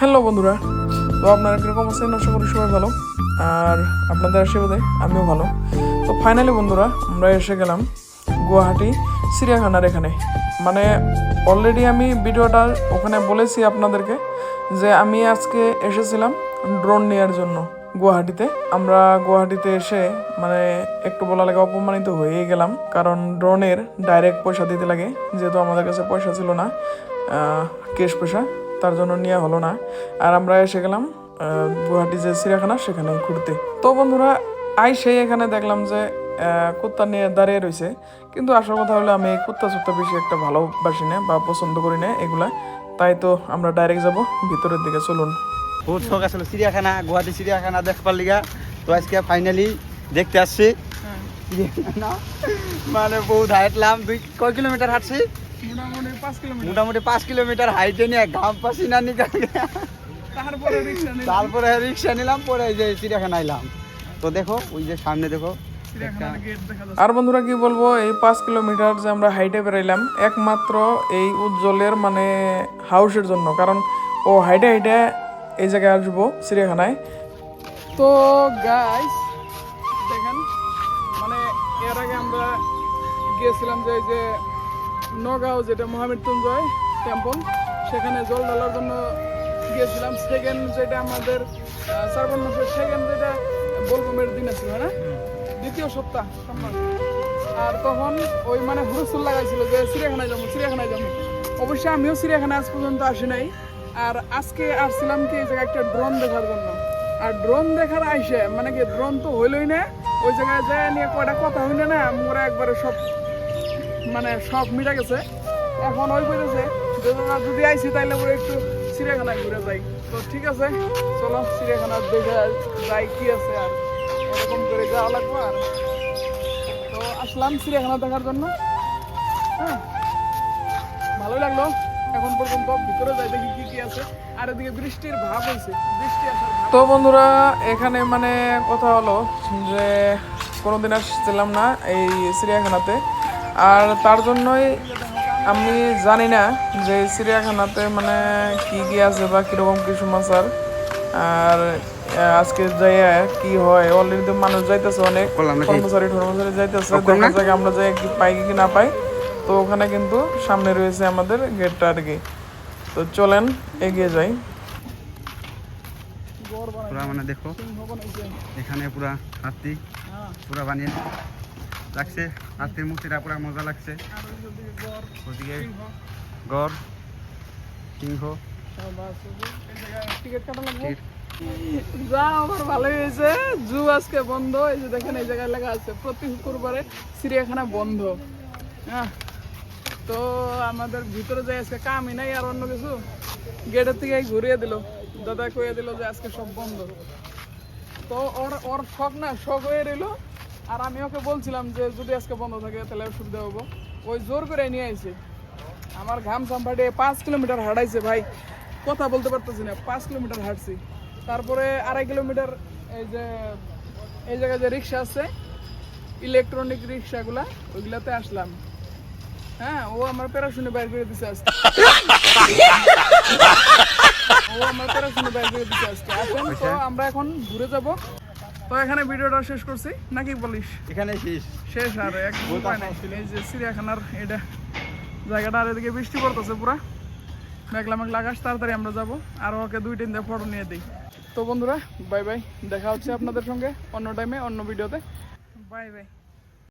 Hello বন্ধুরা, তো আপনারা কীরকম আছেন? আশা করি সবাই ভালো। আর আপনাদের আশীর্বাদে আমিও ভালো। তো ফাইনালি বন্ধুরা, আমরা এসে গেলাম গুয়াহাটি চিড়িয়াখানার এখানে। মানে অলরেডি আমি ভিডিওটা ওখানে বলেছি আপনাদেরকে যে আমি আজকে এসেছিলাম ড্রোন নেওয়ার জন্য গুয়াহাটিতে। আমরা গুয়াহাটিতে এসে মানে একটু বলা লাগে অপমানিত হয়ে গেলাম, কারণ ড্রোনের ডাইরেক্ট পয়সা দিতে লাগে, যেহেতু আমাদের কাছে পয়সা ছিল না কেশ পয়সা। তার জন্য নেওয়া হলো না। আর আমরা এসে গেলাম গুয়াহাটি যে চিড়িয়াখানা সেখানে ঘুরতে। তো বন্ধুরা আই সেই এখানে দেখলাম যে কুত্তা নিয়ে দাঁড়িয়ে রয়েছে কিন্তু আসল কথা হলো আমি কুত্তা সুত্তা বেশি একটা ভালোবাসি না বা পছন্দ করি না এগুলা। তাই তো আমরা ডাইরেক্ট যাব ভিতরের দিকে চলুন। বহুত শখ আসলে চিড়িয়াখানা গুয়াহাটি চিড়িয়াখানা দেখবার লিগা। তো আজকে ফাইনালি দেখতে আসছি। মানে বহুত হাঁটলাম দুই কয় কিলোমিটার হাঁটছি? মোটামুটি পাঁচ কিলোমিটার। মোটামুটি পাঁচ কিলোমিটার হাইটে নিয়ে ঘাম পাসি না তারপরে রিক্সা তারপরে রিক্সা নিলাম পরে এই যে চিড়িয়াখানা এলাম তো দেখো ওই যে সামনে দেখো আর বন্ধুরা কি বলব এই পাঁচ কিলোমিটার যে আমরা হাইটে বেরাইলাম একমাত্র এই উজ্জ্বলের মানে হাউসের জন্য। কারণ ও হাইটে হাইটে এই জায়গায় আসব চিড়িয়াখানায়। তো গাইস দেখেন মানে এর আগে আমরা গিয়েছিলাম যে এই যে নগাঁও যেটা মহামৃত্যুঞ্জয় টেম্পল সেখানে জল ঢালার জন্য গিয়েছিলাম। সেকেন্ড যেটা আমাদের শ্রাবণ মাসের সেকেন্ড যেটা বলগমের দিন আছে না দ্বিতীয় সপ্তাহ, সোমবার। আর তখন ওই মানে হুরুস্তুল লাগাইছিল যে চিড়িয়াখানায় যাব চিড়িয়াখানায় যাব। অবশ্যই আমিও চিড়িয়াখানায় আজ পর্যন্ত আসি নাই। আর আজকে আসছিলাম কি, এই জায়গায় একটা ড্রোন দেখার জন্য। আর ড্রোন দেখার আইসে মানে কি ড্রোন তো হইলই না। ওই জায়গায় যায় নিয়ে কয়টা কথা হইলে না, মোরা একবারে সব মানে সব মিটা গেছে। এখন ওই দাদা যদি আইসি তাইলে পরে একটু চিড়িয়াখানায় ঘুরে যাই। তো ঠিক আছে, চলো চিড়িয়াখানা দেখে যাই, কি আছে আর এরকম করে যাওয়া লাগবে আর। তো আসলাম চিড়িয়াখানা দেখার জন্য। হ্যাঁ ভালোই লাগল। এখন পর্যন্ত ভিতরে যাই দেখি কি কি আছে। আর এদিকে বৃষ্টির ভাব হয়েছে বৃষ্টি আসার তো বন্ধুরা, এখানে মানে কথা হলো যে কোনোদিন আসছিলাম না এই চিড়িয়াখানাতে। আর তার জন্যই আমি জানি না যে চিড়িয়াখানাতে মানে কি কি আছে বা কীরকম কি সমাচার। আর আজকে যাই কি হয় অলরেডি তো মানুষ যাইতেছে অনেক? কর্মচারী টর্মচারী যাইতেছে দেখা যাক আমরা যাই কি পাই কি না পাই। তো ওখানে কিন্তু সামনে রয়েছে আমাদের গেটটা আর কি। তো চলেন এগিয়ে যাই। পুরা মানে দেখো এখানে পুরা হাতি পুরা বানিয়ে। লাগছে। হাতির মূর্তিটা পুরা মজা লাগছে। ওদিকে গড়, সিংহ। যা আমার জু আজকে যে দেখেন, এই লেখা আছে, প্রতি শুক্রবারে চিড়িয়াখানা বন্ধ। তো আমাদের আজকে কামই নাই আর অন্য কিছু, গেটের থেকে ঘুরিয়ে দিল। দাদা কইয়ে দিল যে আজকে সব বন্ধ। তো ওর ওর শখ না, শখ হয়ে রইল আর আমি ওকে বলছিলাম যে যদি আজকে বন্ধ থাকে তাহলে সুবিধা হব। ওই জোর করে নিয়ে আইছে। আমার ঘাম সাম্পাটে পাঁচ কিলোমিটার হাঁটাইছে ভাই। কথা বলতে পারতেছি না, পাঁচ কিলোমিটার হাঁটছি। তারপরে আড়াই কিলোমিটার এই যে, এই জায়গায় যে রিক্সা আছে ইলেকট্রনিক রিক্সাগুলা, ওইগুলাতে আসলাম। হ্যাঁ ও আমার প্যারাশুনে বাইর করে দিছে আজকে। ও আমার প্যারাশুনে বাইর করে দিছে আজকে। আসেন তো, আমরা এখন ঘুরে যাব। তো এখানে ভিডিওটা শেষ করছি। নাকি বলিস? এখানে শেষ। শেষ আর এক উপায় নাই। এই যে চিড়িয়াখানার এটা জায়গাটা আর এদিকে বৃষ্টি পড়তেছে পুরা। মেঘলা মেঘলা আকাশ তাড়াতাড়ি আমরা যাব। আর ওকে দুই তিনটা ফটো নিয়ে দিই। তো বন্ধুরা বাই বাই দেখা হচ্ছে আপনাদের সঙ্গে অন্য টাইমে অন্য ভিডিওতে বাই বাই